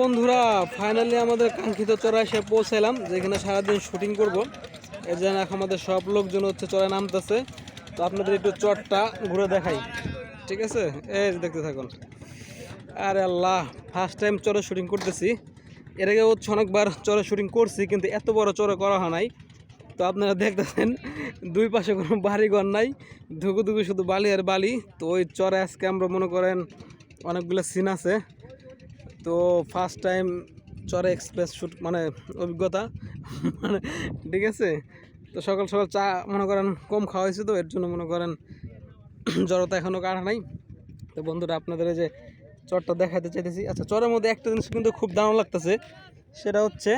বন্ধুরা ফাইনালি আমাদের কাঙ্ক্ষিত চড়ায় এসে পৌঁছালাম যেখানে সারাদিন শুটিং করব। এর জন্য আমাদের সব লোকজন হচ্ছে চড়ায় নামতেছে। তো আপনাদের একটু চটটা ঘুরে দেখাই। ঠিক আছে? এই দেখতে থাকুন। আরে আল্লাহ ফার্স্ট টাইম চড়ে শুটিং করতেছি। এর আগে হচ্ছে অনেকবার চড়ে শুটিং করছি, কিন্তু এত বড় চড়ে করা হয় নাই। তো আপনারা দেখতেছেন, দুই পাশে কোনো বাড়িঘর নাই ধুকু ধুকু শুধু বালি আর বালি। তো ওই চরে আজকে আমরা মনে করেন অনেকগুলো সিন আছে। তো ফার্স্ট টাইম চরে এক্সপ্রেস শ্যুট মানে অভিজ্ঞতা মানে ঠিক আছে? তো সকাল সকাল চা মনে করেন কম খাওয়া হয়েছে তো, এর জন্য মনে করেন জড়তা এখনও কাটা নাই। তো বন্ধুরা, আপনাদের যে চরটা দেখাতে চাইতেছি। আচ্ছা চরের মধ্যে একটা জিনিস কিন্তু খুব দারুণ লাগতেছে, সেটা হচ্ছে,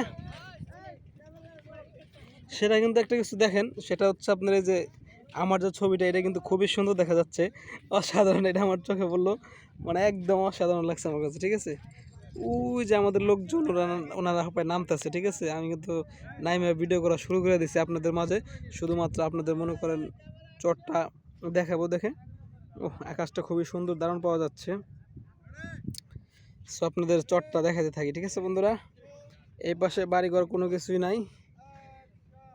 সেটা কিন্তু একটা কিছু দেখেন, সেটা হচ্ছে আপনার এই যে আমার যে ছবিটা, এটা কিন্তু খুবই সুন্দর দেখা যাচ্ছে। অসাধারণ, এটা আমার চোখে পড়ল। মানে একদম অসাধারণ লাগছে আমার কাছে, ঠিক আছে? ওই যে আমাদের লোকজন, ওরা ওনারা হয় নামতেছে, ঠিক আছে? আমি কিন্তু নাইমে ভিডিও করা শুরু করে দিয়েছি আপনাদের মাঝে। শুধুমাত্র আপনাদের মনে করেন চটটা দেখাবো, দেখে। ও আকাশটা খুবই সুন্দর, দারুণ পাওয়া যাচ্ছে। সো আপনাদের চটটা দেখাতে থাকি, ঠিক আছে বন্ধুরা? এই পাশে বাড়িঘর কোনো কিছুই নাই।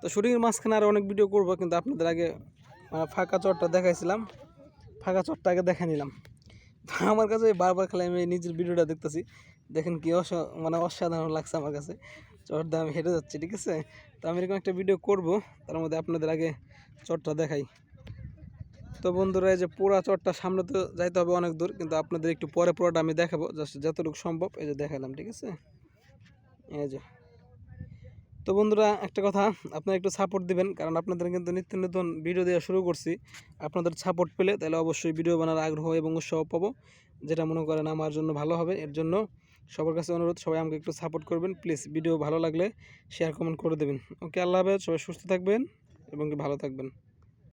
তো শুটিংয়ের মাঝখানে আরও অনেক ভিডিও করব, কিন্তু আপনাদের আগে ফাঁকা চটটা দেখাইছিলাম। ফাঁকা চটটা আগে দেখে নিলাম। আমার কাছে বারবার খালি আমি নিজের ভিডিওটা দেখতেছি। দেখেন কি অস মানে অসাধারণ লাগছে আমার কাছে। চটটা আমি হেঁটে যাচ্ছি, ঠিক আছে? তো আমি এরকম একটা ভিডিও করব, তার মধ্যে আপনাদের আগে চটটা দেখাই। তো বন্ধুরা, এই যে পুরা চটটা সামনে তো যাইতে হবে অনেক দূর, কিন্তু আপনাদের একটু পরে পুরোটা আমি দেখাবো, জাস্ট যতটুকু সম্ভব। এই যে দেখালাম, ঠিক আছে? এই যে তো বন্ধুরা, একটা কথা, আপনারা একটু সাপোর্ট দিবেন, কারণ আপনাদের কিন্তু নিত্য নতুন ভিডিও দেওয়া শুরু করছি। আপনাদের সাপোর্ট পেলে তাহলে অবশ্যই ভিডিও বানার আগ্রহ এবং উৎসাহ পাবো। যেটা মনে করেন আমার জন্য ভালো হবে, এর জন্য সবার কাছে অনুরোধ, সবাই আমাকে একটু সাপোর্ট করবেন। প্লিজ ভিডিও ভালো লাগলে শেয়ার কমেন্ট করে দেবেন। ওকে আল্লাহ হাফেজ, সবাই সুস্থ থাকবেন এবং ভালো থাকবেন।